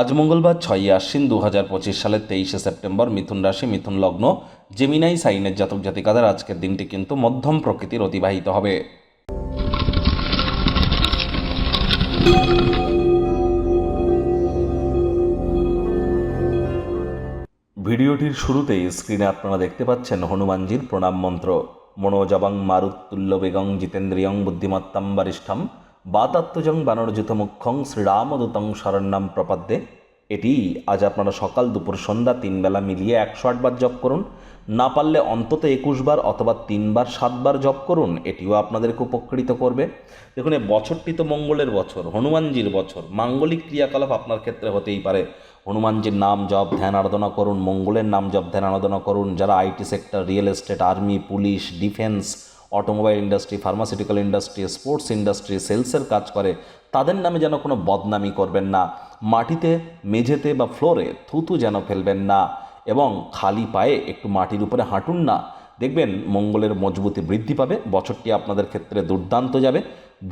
আজ মঙ্গলবার ছয়ই আশ্বিন দু হাজার পঁচিশ সালের তেইশে সেপ্টেম্বর মিথুন রাশি, মিথুন লগ্ন জেমিনাই সাইনের জাতক জাতিকাদের আজকের দিনটি কিন্তু মধ্যম প্রকৃতির অতিবাহিত হবে। ভিডিওটির শুরুতেই স্ক্রিনে আপনারা দেখতে পাচ্ছেন হনুমানজির প্রণাম মন্ত্র। মনোজবং মারুত্তুল্য বেগং জিতেন্দ্রিয়ং বুদ্ধিমত্তাম বরিষ্ঠম বাতাত্মজং বানরজিত মুখ্যং শ্রীরামদূতং শরণ্যাম প্রপদ্যে। এটি আজ আপনারা সকাল দুপুর সন্ধ্যা তিন বেলা মিলিয়ে একশো আটবার জপ করুন। না পারলে অন্তত একুশ বার অথবা তিনবার সাতবার জপ করুন, এটিও আপনাদেরকে উপকৃত করবে। দেখুন এই বছরটি তো মঙ্গলের বছর, হনুমানজির বছর। মাঙ্গলিক ক্রিয়াকলাপ আপনার ক্ষেত্রে হতেই পারে। হনুমানজির নাম জপ, ধ্যান, আরাধনা করুন, মঙ্গলের নাম জপ, ধ্যান, আরাধনা করুন। যারা IT sector, real estate, army, police, defence automobile industry pharmaceutical industry sports industry সেলসের কাজ করে, তাদের নামে যেন কোনো বদনামি করবেন না। মাটিতে, মেঝেতে বা ফ্লোরে থুতু যেন ফেলবেন না এবং খালি পায়ে একটু মাটির উপরে হাঁটুন না। দেখবেন মঙ্গলের মজবুতি বৃদ্ধি পাবে, বছরটি আপনাদের ক্ষেত্রে দুর্দান্ত যাবে।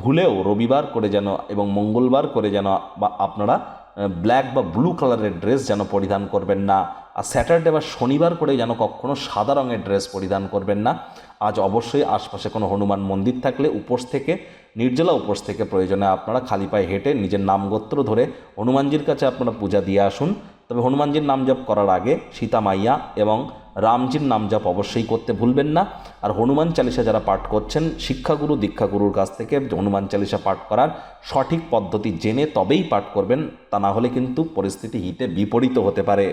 ভুলেও রবিবার করে যেন এবং মঙ্গলবার করে যেন বা আপনারা ব্ল্যাক বা ব্লু কালারের ড্রেস যেন পরিধান করবেন না। আর স্যাটারডে বা শনিবার করে যেন কখনও সাদা রঙের ড্রেস পরিধান করবেন না। আজ অবশ্যই আশপাশে কোনো হনুমান মন্দির থাকলে উপোস থেকে, নির্জলা উপোস থেকে প্রয়োজনে আপনারা খালি পায়ে হেঁটে নিজের নামগোত্র ধরে হনুমানজির কাছে আপনারা পূজা দিয়ে আসুন। তবে হনুমানজির নাম জপ করার আগে সীতা মাইয়া এবং রামজির নাম জপ অবশ্যই করতে ভুলবেন না। আর হনুমান চালিসা যারা পাঠ করছেন, শিক্ষাগুরু, দীক্ষাগুরুর কাছ থেকে হনুমান চালিসা পাঠ করার সঠিক পদ্ধতি জেনে তবেই পাঠ করবেন, তা না হলে কিন্তু পরিস্থিতি হিতে বিপরীত হতে পারে।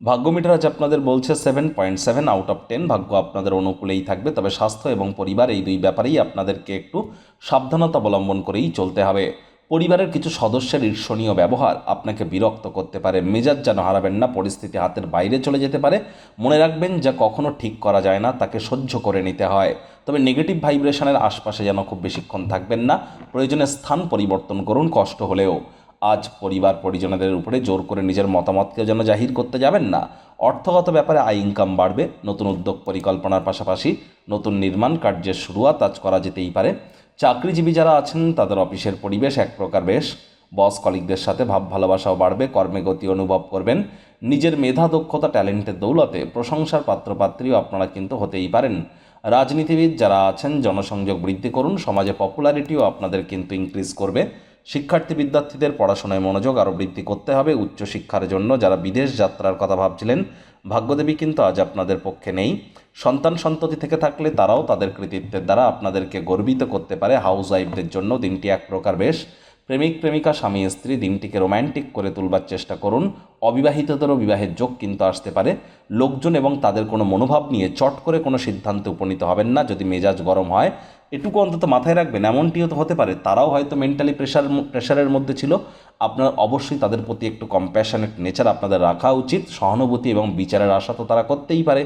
ভাগ্য মিটার আজ আপনাদের বলছে seven point seven out of ten ভাগ্য আপনাদের অনুকূলেই থাকবে, তবে স্বাস্থ্য এবং পরিবার এই দুই ব্যাপারেই আপনাদেরকে একটু সাবধানতা অবলম্বন করেই চলতে হবে। পরিবারের কিছু সদস্যের ঈর্ষণীয় ব্যবহার আপনাকে বিরক্ত করতে পারে। মেজাজ যেন হারাবেন না, পরিস্থিতি হাতের বাইরে চলে যেতে পারে। মনে রাখবেন যা কখনো ঠিক করা যায় না, তাকে সহ্য করে নিতে হয়। তবে নেগেটিভ ভাইব্রেশনের আশপাশে যেন খুব বেশিক্ষণ থাকবেন না। প্রয়োজনে স্থান পরিবর্তন করুন কষ্ট হলেও। আজ পরিবার পরিজনদের উপরে জোর করে নিজের মতামতকে যেন জাহির করতে যাবেন না। অর্থগত ব্যাপারে আয় ইনকাম বাড়বে, নতুন উদ্যোগ পরিকল্পনার পাশাপাশি নতুন নির্মাণ কার্যের শুরুয়াত আজ করা যেতেই পারে। চাকরিজীবী যারা আছেন, তাদের অফিসের পরিবেশ এক প্রকার বেশ। বস কলিকদের সাথে ভাব ভালোবাসাও বাড়বে, কর্মে গতি অনুভব করবেন। নিজের মেধা, দক্ষতা, ট্যালেন্টের দৌলতে প্রশংসার পাত্রপাত্রীও আপনারা কিন্তু হতেই পারেন। রাজনীতিবিদ যারা আছেন, জনসংযোগ বৃদ্ধি করুন, সমাজে পপুলারিটিও আপনাদের কিন্তু ইনক্রিজ করবে। শিক্ষার্থী বিদ্যার্থীদের পড়াশোনায় মনোযোগ আরও বৃদ্ধি করতে হবে। উচ্চশিক্ষার জন্য যারা বিদেশ যাত্রার কথা ভাবছিলেন, ভাগ্যদেবী কিন্তু আজ আপনাদের পক্ষে নেই। সন্তান সন্ততি থেকে থাকলে তারাও তাদের কৃতিত্বের দ্বারা আপনাদেরকে গর্বিত করতে পারে। হাউস ওয়াইফদের জন্য দিনটি এক প্রকার বেশ। প্রেমিক, প্রেমিকা, স্বামী, স্ত্রী, দিনটিকে রোম্যান্টিক করে তুলবার চেষ্টা করুন। অবিবাহিতদেরও বিবাহের যোগ কিন্তু আসতে পারে। লোকজন এবং তাদের কোনো মনোভাব নিয়ে চট করে কোনো সিদ্ধান্তে উপনীত হবেন না। যদি মেজাজ গরম হয় এটুকু অন্তত মাথায় রাখবেন, এমনটিও তো হতে পারে, তারাও হয়তো মেন্টালি প্রেশার প্রেশারের মধ্যে ছিল। আপনার অবশ্যই তাদের প্রতি একটু কম্প্যাশনেট নেচার আপনাদের রাখা উচিত। সহানুভূতি এবং বিচারের আশা তো তারা করতেই পারে।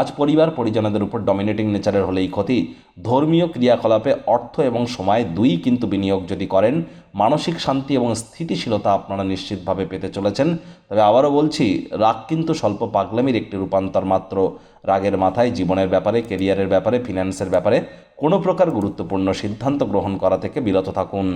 আজ পরিবার, পরিজনদের উপর ডমিনেটিং নেচারের হলেই ক্ষতি। ধর্মীয় ক্রিয়াকলাপে অর্থ এবং সময় দুই কিন্তু বিনিয়োগ যদি করেন, মানসিক শান্তি এবং স্থিতিশীলতা আপনারা নিশ্চিতভাবে পেতে চলেছেন। তবে আবারও বলছি, রাগ কিন্তু স্বল্প পাগলামির একটি রূপান্তর মাত্র। রাগের মাথায় জীবনের ব্যাপারে কেরিয়ারের ব্যাপারে ফিন্যান্সের ব্যাপারে কোনো প্রকার গুরুত্বপূর্ণ সিদ্ধান্ত গ্রহণ করা থেকে বিরত থাকুন।